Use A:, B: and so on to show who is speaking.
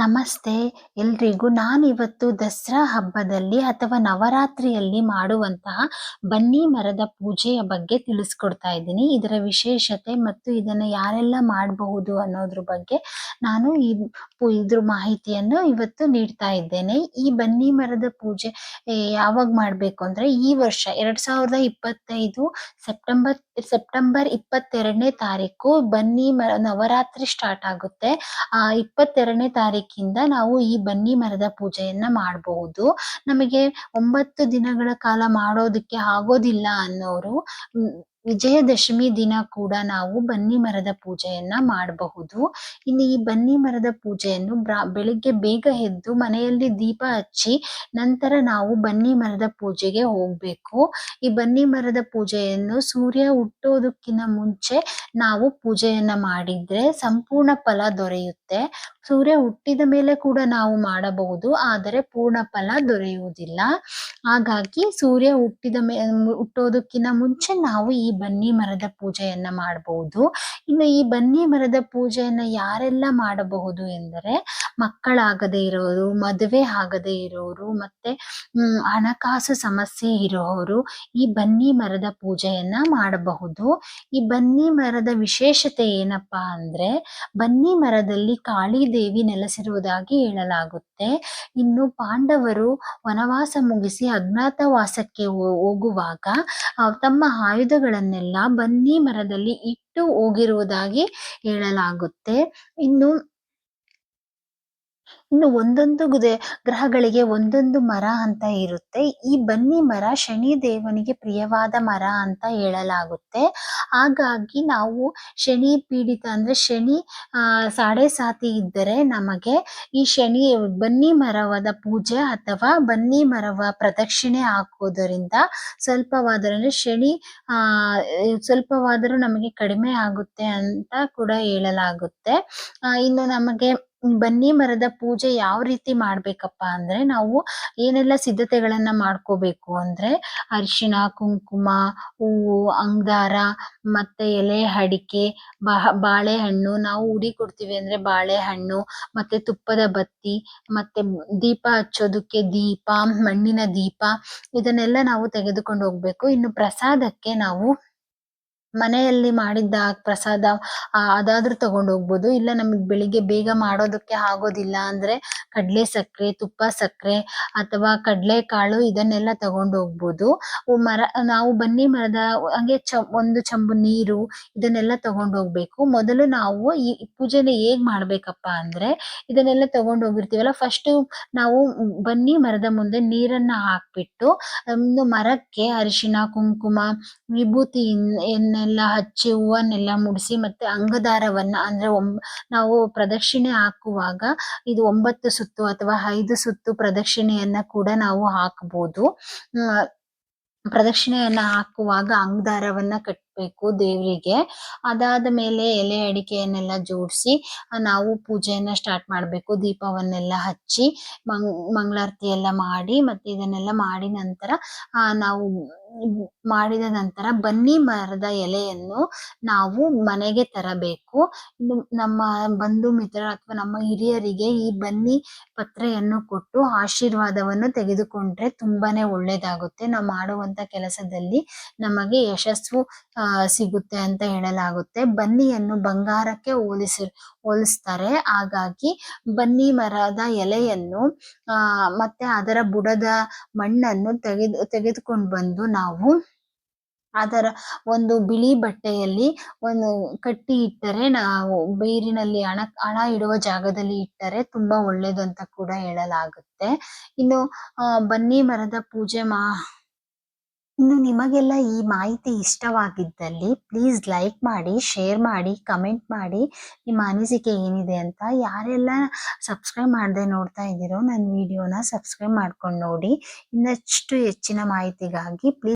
A: ನಮಸ್ತೆ. ಎಲ್ರಿಗೂ ನಾನಿವತ್ತು ದಸರಾ ಹಬ್ಬದಲ್ಲಿ ಅಥವಾ ನವರಾತ್ರಿಯಲ್ಲಿ ಮಾಡುವಂತಹ ಬನ್ನಿ ಮರದ ಪೂಜೆಯ ಬಗ್ಗೆ ತಿಳಿಸ್ಕೊಡ್ತಾ ಇದ್ದೀನಿ. ಇದರ ವಿಶೇಷತೆ ಮತ್ತು ಇದನ್ನ ಯಾರೆಲ್ಲ ಮಾಡಬಹುದು ಅನ್ನೋದ್ರ ಬಗ್ಗೆ ನಾನು ಈ ಇದ್ರ ಮಾಹಿತಿಯನ್ನು ಇವತ್ತು ನೀಡ್ತಾ ಇದ್ದೇನೆ. ಈ ಬನ್ನಿ ಮರದ ಪೂಜೆ ಯಾವಾಗ ಮಾಡಬೇಕು ಅಂದ್ರೆ ಈ ವರ್ಷ ಎರಡು ಸಾವಿರದ ಇಪ್ಪತ್ತೈದು ಸೆಪ್ಟೆಂಬರ್ ಸೆಪ್ಟೆಂಬರ್ ಇಪ್ಪತ್ತೆರಡನೇ ತಾರೀಕು ಬನ್ನಿ ಮರ, ನವರಾತ್ರಿ ಸ್ಟಾರ್ಟ್ ಆಗುತ್ತೆ. ಇಪ್ಪತ್ತೆರಡನೇ ತಾರೀಕಿಂದ ನಾವು ಈ ಬನ್ನಿ ಮರದ ಪೂಜೆಯನ್ನ ಮಾಡಬಹುದು. ನಮಗೆ ಒಂಬತ್ತು ದಿನಗಳ ಕಾಲ ಮಾಡೋದಕ್ಕೆ ಆಗೋದಿಲ್ಲ ಅನ್ನೋರು ವಿಜಯದಶಮಿ ದಿನ ಕೂಡ ನಾವು ಬನ್ನಿ ಮರದ ಪೂಜೆಯನ್ನ ಮಾಡಬಹುದು. ಇಲ್ಲಿ ಈ ಬನ್ನಿ ಮರದ ಪೂಜೆಯನ್ನು ಬ್ರಾ- ಬೆಳಿಗ್ಗೆ ಬೇಗ ಎದ್ದು ಮನೆಯಲ್ಲಿ ದೀಪ ಹಚ್ಚಿ ನಂತರ ನಾವು ಬನ್ನಿ ಮರದ ಪೂಜೆಗೆ ಹೋಗ್ಬೇಕು. ಈ ಬನ್ನಿ ಮರದ ಪೂಜೆಯನ್ನು ಸೂರ್ಯ ಹುಟ್ಟೋದಕ್ಕಿಂತ ಮುಂಚೆ ನಾವು ಪೂಜೆಯನ್ನ ಮಾಡಿದ್ರೆ ಸಂಪೂರ್ಣ ಫಲ ದೊರೆಯುತ್ತೆ. ಸೂರ್ಯ ಹುಟ್ಟಿದ ಮೇಲೆ ಕೂಡ ನಾವು ಮಾಡಬಹುದು, ಆದರೆ ಪೂರ್ಣ ಫಲ ದೊರೆಯುವುದಿಲ್ಲ. ಹಾಗಾಗಿ ಸೂರ್ಯ ಹುಟ್ಟಿದ ಮೇ, ಹುಟ್ಟೋದಕ್ಕಿಂತ ಮುಂಚೆ ನಾವು ಈ ಬನ್ನಿ ಮರದ ಪೂಜೆಯನ್ನ ಮಾಡಬಹುದು ಇನ್ನು ಈ ಬನ್ನಿ ಮರದ ಪೂಜೆಯನ್ನ ಯಾರೆಲ್ಲ ಮಾಡಬಹುದು ಎಂದರೆ ಮಕ್ಕಳಾಗದೇ ಇರೋರು, ಮದುವೆ ಆಗದೇ ಇರೋರು, ಮತ್ತೆ ಹಣಕಾಸು ಸಮಸ್ಯೆ ಇರೋರು ಈ ಬನ್ನಿ ಮರದ ಪೂಜೆಯನ್ನ ಮಾಡಬಹುದು. ಈ ಬನ್ನಿ ಮರದ ವಿಶೇಷತೆ ಏನಪ್ಪಾ ಅಂದ್ರೆ ಬನ್ನಿ ಮರದಲ್ಲಿ ಕಾಳಿ ದೇವಿ ನೆಲೆಸಿರುವುದಾಗಿ ಹೇಳಲಾಗುತ್ತೆ. ಇನ್ನು ಪಾಂಡವರು ವನವಾಸ ಮುಗಿಸಿ ಅಜ್ಞಾತವಾಸಕ್ಕೆ ಹೋಗುವಾಗ ತಮ್ಮ ತಮ್ಮ ಆಯುಧಗಳನ್ನೆಲ್ಲ ಬನ್ನಿ ಮರದಲ್ಲಿ ಇಟ್ಟು ಹೋಗಿರುವುದಾಗಿ ಹೇಳಲಾಗುತ್ತೆ. ಇನ್ನು ಇನ್ನು ಒಂದೊಂದು ಗ್ರಹಗಳಿಗೆ ಒಂದೊಂದು ಮರ ಅಂತ ಇರುತ್ತೆ. ಈ ಬನ್ನಿ ಮರ ಶನಿ ದೇವನಿಗೆ ಪ್ರಿಯವಾದ ಮರ ಅಂತ ಹೇಳಲಾಗುತ್ತೆ. ಹಾಗಾಗಿ ನಾವು ಶನಿ ಪೀಡಿತ ಅಂದರೆ ಶನಿ ಸಾಡೆ ಸಾತಿ ಇದ್ದರೆ ನಮಗೆ ಈ ಶನಿ ಬನ್ನಿ ಮರವದ ಪೂಜೆ ಅಥವಾ ಬನ್ನಿ ಮರವ ಪ್ರದಕ್ಷಿಣೆ ಹಾಕೋದರಿಂದ ಸ್ವಲ್ಪವಾದರೂ ಶನಿ ಸ್ವಲ್ಪವಾದರೂ ನಮಗೆ ಕಡಿಮೆ ಆಗುತ್ತೆ ಅಂತ ಕೂಡ ಹೇಳಲಾಗುತ್ತೆ. ಇನ್ನು ನಮಗೆ ಬನ್ನಿ ಮರದ ಪೂಜೆ ಯಾವ ರೀತಿ ಮಾಡ್ಬೇಕಪ್ಪ ಅಂದ್ರೆ ನಾವು ಏನೆಲ್ಲ ಸಿದ್ಧತೆಗಳನ್ನ ಮಾಡ್ಕೋಬೇಕು ಅಂದ್ರೆ ಅರಿಶಿಣ, ಕುಂಕುಮ, ಹೂವು, ಅಂಗಾರ ಮತ್ತೆ ಎಲೆ ಅಡಿಕೆ, ಬಹ, ಬಾಳೆಹಣ್ಣು ನಾವು ಉಡಿ ಕೊಡ್ತೀವಿ ಅಂದ್ರೆ ಬಾಳೆಹಣ್ಣು ಮತ್ತೆ ತುಪ್ಪದ ಬತ್ತಿ ಮತ್ತೆ ದೀಪ ಹಚ್ಚೋದಕ್ಕೆ ದೀಪ, ಮಣ್ಣಿನ ದೀಪ ಇದನ್ನೆಲ್ಲ ನಾವು ತೆಗೆದುಕೊಂಡು ಹೋಗ್ಬೇಕು. ಇನ್ನು ಪ್ರಸಾದಕ್ಕೆ ನಾವು ಮನೆಯಲ್ಲಿ ಮಾಡಿದ್ದ ಪ್ರಸಾದ ಅದಾದ್ರೂ ತಗೊಂಡು ಹೋಗ್ಬೋದು. ಇಲ್ಲ ನಮಗೆ ಬೆಳಿಗ್ಗೆ ಬೇಗ ಮಾಡೋದಕ್ಕೆ ಆಗೋದಿಲ್ಲ ಅಂದ್ರೆ ಕಡ್ಲೆ ಸಕ್ಕರೆ ತುಪ್ಪ ಸಕ್ಕರೆ ಅಥವಾ ಕಡ್ಲೆ ಕಾಳು ಇದನ್ನೆಲ್ಲ ತಗೊಂಡು ಹೋಗ್ಬೋದು. ಮರ, ನಾವು ಬನ್ನಿ ಮರದ, ಹಂಗೆ ಚ, ಒಂದು ಚಂಬು ನೀರು ಇದನ್ನೆಲ್ಲ ತಗೊಂಡು ಹೋಗ್ಬೇಕು. ಮೊದಲು ನಾವು ಈ ಪೂಜೆನ ಹೇಗ್ ಮಾಡ್ಬೇಕಪ್ಪ ಅಂದ್ರೆ ಇದನ್ನೆಲ್ಲ ತಗೊಂಡು ಹೋಗಿರ್ತೀವಲ್ಲ ಫಸ್ಟ್ ನಾವು ಬನ್ನಿ ಮರದ ಮುಂದೆ ನೀರನ್ನ ಹಾಕ್ಬಿಟ್ಟು ಮರಕ್ಕೆ ಅರಿಶಿಣ, ಕುಂಕುಮ, ವಿಭೂತಿ ಎನ್ನೆಲ್ಲ ಹಚ್ಚಿ, ಹೂವನ್ನೆಲ್ಲ ಮುಡಿಸಿ ಮತ್ತೆ ಅಂಗದಾರವನ್ನ ಅಂದ್ರೆ ನಾವು ಪ್ರದಕ್ಷಿಣೆ ಹಾಕುವಾಗ ಇದು ಒಂಬತ್ತು ಸುತ್ತು ಅಥವಾ ಐದು ಸುತ್ತು ಪ್ರದಕ್ಷಿಣೆಯನ್ನ ಕೂಡ ನಾವು ಹಾಕಬಹುದು ಪ್ರದಕ್ಷಿಣೆಯನ್ನ ಹಾಕುವಾಗ ಅಂಗದಾರವನ್ನ ಕಟ್ಟಬೇಕು ದೇವರಿಗೆ. ಅದಾದ ಮೇಲೆ ಎಲೆ ಅಡಿಕೆಯನ್ನೆಲ್ಲ ಜೋಡಿಸಿ ನಾವು ಪೂಜೆಯನ್ನ ಸ್ಟಾರ್ಟ್ ಮಾಡಬೇಕು. ದೀಪವನ್ನೆಲ್ಲ ಹಚ್ಚಿ, ಮಂಗ್, ಮಂಗಳಾರತಿ ಎಲ್ಲ ಮಾಡಿ ಮತ್ತೆ ಇದನ್ನೆಲ್ಲ ಮಾಡಿ ನಂತರ ನಾವು ಮಾಡಿದ ನಂತರ ಬನ್ನಿ ಮರದ ಎಲೆಯನ್ನು ನಾವು ಮನೆಗೆ ತರಬೇಕು. ನಮ್ಮ ಬಂಧು ಮಿತ್ರ ಅಥವಾ ನಮ್ಮ ಹಿರಿಯರಿಗೆ ಈ ಬನ್ನಿ ಪತ್ರೆಯನ್ನು ಕೊಟ್ಟು ಆಶೀರ್ವಾದವನ್ನು ತೆಗೆದುಕೊಂಡ್ರೆ ತುಂಬಾನೇ ಒಳ್ಳೇದಾಗುತ್ತೆ. ನಾವು ಮಾಡುವಂತ ಕೆಲಸದಲ್ಲಿ ನಮಗೆ ಯಶಸ್ಸು ಸಿಗುತ್ತೆ ಅಂತ ಹೇಳಲಾಗುತ್ತೆ. ಬನ್ನಿಯನ್ನು ಬಂಗಾರಕ್ಕೆ ಹೋಲಿಸಿ, ಹೋಲಿಸ್ತಾರೆ. ಹಾಗಾಗಿ ಬನ್ನಿ ಮರದ ಎಲೆಯನ್ನು ಮತ್ತೆ ಅದರ ಬುಡದ ಮಣ್ಣನ್ನು ತೆಗೆದು, ತೆಗೆದುಕೊಂಡು ಬಂದು ನಾವು ಅದರ ಒಂದು ಬಿಳಿ ಬಟ್ಟೆಯಲ್ಲಿ ಒಂದು ಕಟ್ಟಿ ಇಟ್ಟರೆ ನಾವು ಬೀರಿನಲ್ಲಿ ಹಣ ಹಣ ಇಡುವ ಜಾಗದಲ್ಲಿ ಇಟ್ಟರೆ ತುಂಬಾ ಒಳ್ಳೇದು ಅಂತ ಕೂಡ ಹೇಳಲಾಗುತ್ತೆ. ಇನ್ನು ಬನ್ನಿ ಮರದ ಪೂಜೆ ಮಾ ಇನ್ನು ನಿಮಗೆಲ್ಲ ಈ ಮಾಹಿತಿ ಇಷ್ಟವಾಗಿದ್ದಲ್ಲಿ ಪ್ಲೀಸ್ ಲೈಕ್ ಮಾಡಿ ಶೇರ್ ಮಾಡಿ ಕಮೆಂಟ್ ಮಾಡಿ. ನಿಮ್ಮ ಅನಿಸಿಕೆ ಏನಿದೆ ಅಂತ ಯಾರೆಲ್ಲ ಸಬ್ಸ್ಕ್ರೈಬ್ ಮಾಡದೆ ನೋಡ್ತಾ ಇದ್ದೀರೋ ನನ್ನ ವಿಡಿಯೋನ ಸಬ್ಸ್ಕ್ರೈಬ್ ಮಾಡ್ಕೊಂಡು ನೋಡಿ. ಇನ್ನಷ್ಟು ಹೆಚ್ಚಿನ ಮಾಹಿತಿಗಾಗಿ ಪ್ಲೀಸ್